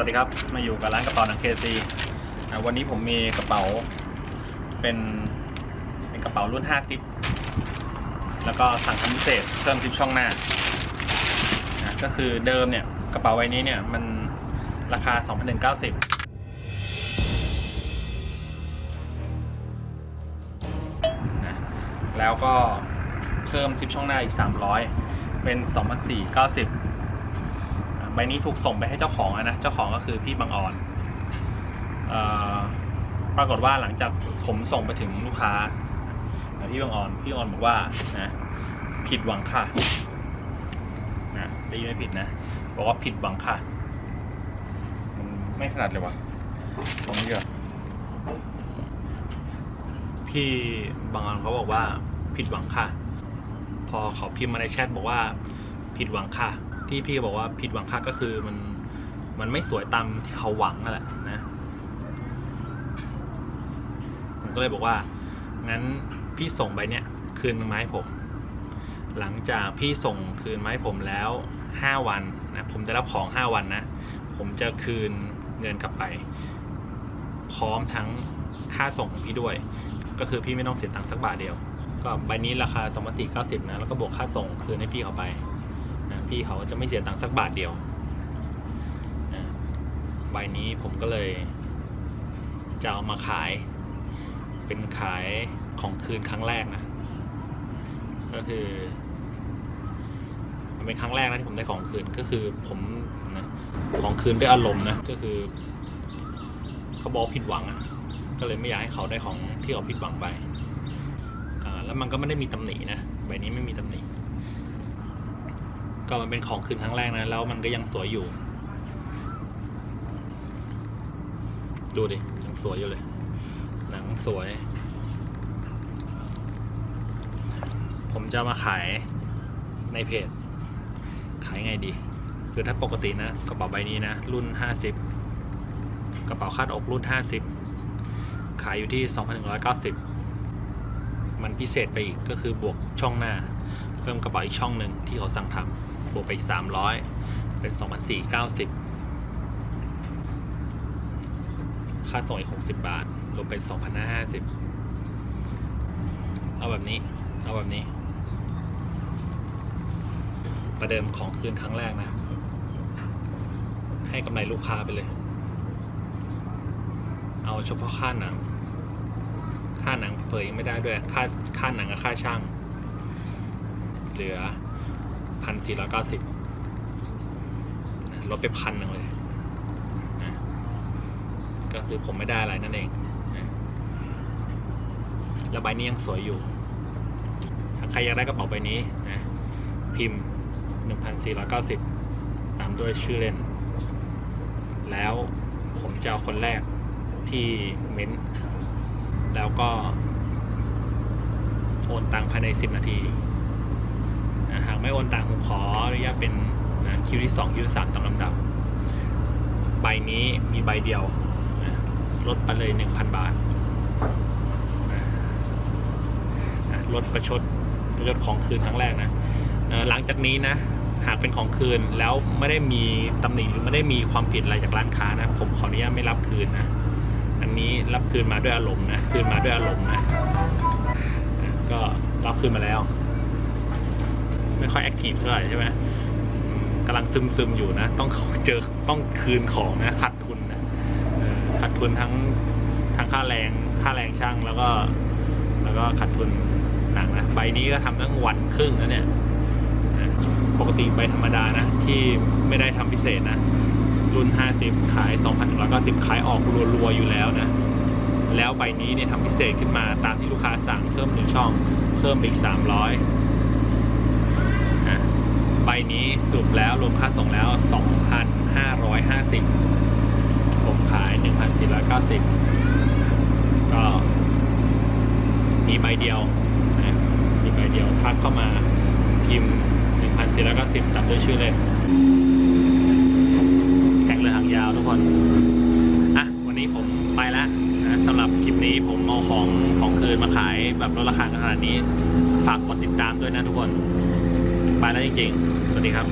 วัสดีครับ มาอยู่กับร้านกระเป๋าหนังเคซีวันนี้ผมมีกระเป๋าเป็นเป็นกระเป๋ารุ่น5ซิป แล้วก็สั่งทำพิเศษเพิ่มซิปช่องหน้า ก็คือเดิมเนี่ยกระเป๋าใบนี้เนี่ยมันราคา 2,190นะแล้วก็เพิ่มซิปช่องหน้าอีก 300 เป็น 2,490 ใบนี้ถูกส่งไปให้เจ้าของนะ เจ้าของก็คือพี่บางออนอปรากฏว่าหลังจากผมส่งไปถึงลูกค้าพี่บางออนพี่บางออนบอกว่านะผิดหวังค่ะนะได้ยินไม่ผิดนะบอกว่าผิดหวังค่ะมันไม่ขนาดเลยวะตรงนี้เหรอพี่บางออนเขาบอกว่าผิดหวังค่ะ พอเขาพิมพ์มาในแชทบอกว่าผิดหวังค่ะ ที่พี่บอกว่าผิดหวังค่ะก็คือมันมันไม่สวยตามที่เขาหวังนั่นแหละนะผมก็เลยบอกว่างั้นพี่ส่งใบเนี้ยคืนไม้ผม หลังจากพี่ส่งคืนไม้ผมแล้วห้าวันนะผมจะรับของห้าวันนะ ผมจะคืนเงินกลับไป พร้อมทั้งค่าส่งของพี่ด้วย ก็คือพี่ไม่ต้องเสียตังค์สักบาทเดียว ก็ใบนี้ราคา 2 4 9 0 นะ แล้วก็บวกค่าส่งคืนให้พี่เขาไป นะพี่เขาจะไม่เสียตังค์สักบาทเดียวนะใบนี้ผมก็เลยจะเอามาขาย เป็นขายของคืนครั้งแรกนะ ก็คือ มันเป็นครั้งแรกนะที่ผมได้ของคืนก็คือผมนะของคืนด้วยอารมณ์นะก็คือเขาบอกผิดหวังอะก็เลยไม่อยากให้เขาได้ของที่เขาผิดหวังไปแล้วมันก็ไม่ได้มีตำหนินะใบนี้ไม่มีตำหนิ ก็มันเป็นของคืนครั้งแรกนะ แล้วมันก็ยังสวยอยู่ ดูดิ ยังสวยอยู่เลย หนังสวย ผมจะมาขายในเพจ ขายไงดีคือถ้าปกตินะ กระเป๋าใบนี้นะ รุ่นห้าสิบกระเป๋าคาดอกรุ่นห้าสิบขายอยู่ที่สองพันหนึ่งร้อยเก้าสิบมันพิเศษไปอีกก็คือบวกช่องหน้า เพิ่มกระเป๋าอีกช่องหนึ่งที่เขาสั่งทำ บวกไปอีกสามร้อยเป็นสองพันสี่เก้าสิบค่าส่งอีกหกสิบบาท รวมเป็นสองพันห้าสิบเอาแบบนี้ เอาแบบนี้ ประเดิมของคืนครั้งแรกนะ ให้กำไรลูกค้าไปเลย เอาเฉพาะค่าหนัง ค่าหนังเผยยังไม่ได้ด้วย ค่าค่าหนังกับค่าช่าง เหลือ พันสี่ร้อยเก้าสิบลดไปพันหนึ่งเลยนะก็คือผมไม่ได้อะไรนั่นเองนะแล้วใบนี้ยังสวยอยู่ ถ้าใครอยากได้กระเป๋าใบนี้นะ พิมพ์หนึ่งพันสี่ร้อยเก้าสิบตามด้วยชื่อเล่น แล้วผมจะเอาคนแรกที่เม้นต์แล้วก็โอนตังภายใน10นาที หากไม่โอนตังผมขออนุญาตเป็นนะคิวที่2คิวที่3ตามลำดับ ใบนี้มีใบเดียวนะลดไปเลย1,000บาทนะนะลดประชดประชดของคืนครั้งแรกนะหลังจากนี้นะ หากเป็นของคืนแล้วไม่ได้มีตำหนิหรือไม่ได้มีความผิดอะไรจากร้านค้านะ ผมขออนุญาตไม่รับคืนนะ อันนี้รับคืนมาด้วยอารมณ์นะ คืนมาด้วยอารมณ์นะ ก็รับคืนมาแล้ว ค่อยแอคทีฟเท่าไหร่ใช่ไหมกำลังซึมซึมอยู่นะ ต้องเขาเจอต้องคืนของนะขาดทุนนะขาดทุนทั้งทั้งค่าแรงค่าแรงช่างแล้วก็ แล้วก็ขาดทุนหนังนะใบนี้ก็ทำตั้งวันครึ่งแล้วเนี่ยปกติใบธรรมดานะ ที่ไม่ได้ทำพิเศษนะ รุ่น 50 ขาย 2,190 ขายออกรัวๆอยู่แล้วนะ แล้วใบนี้เนี่ยทำพิเศษขึ้นมาตามที่ลูกค้าสั่งเพิ่มหนึ่งช่อง เพิ่มอีก 300 นะใบนี้สรุปแล้วรวมค่าส่งแล้ว 2,550 ผมขาย 1,490 ก็มีใบเดียวนะมีใบเดียวทักเข้ามาพิมพ์ 1,490ตามด้วยชื่อเล่นแข่งเรือหางยาวทุกคน อะ วันนี้ผมไปแล้วนะสำหรับคลิปนี้ผมเอาของของคืนมาขายแบบลดราคาขนาดนี้ ฝากกดติดตามด้วยนะทุกคน ไปแล้วจริงๆ สวัสดีครับ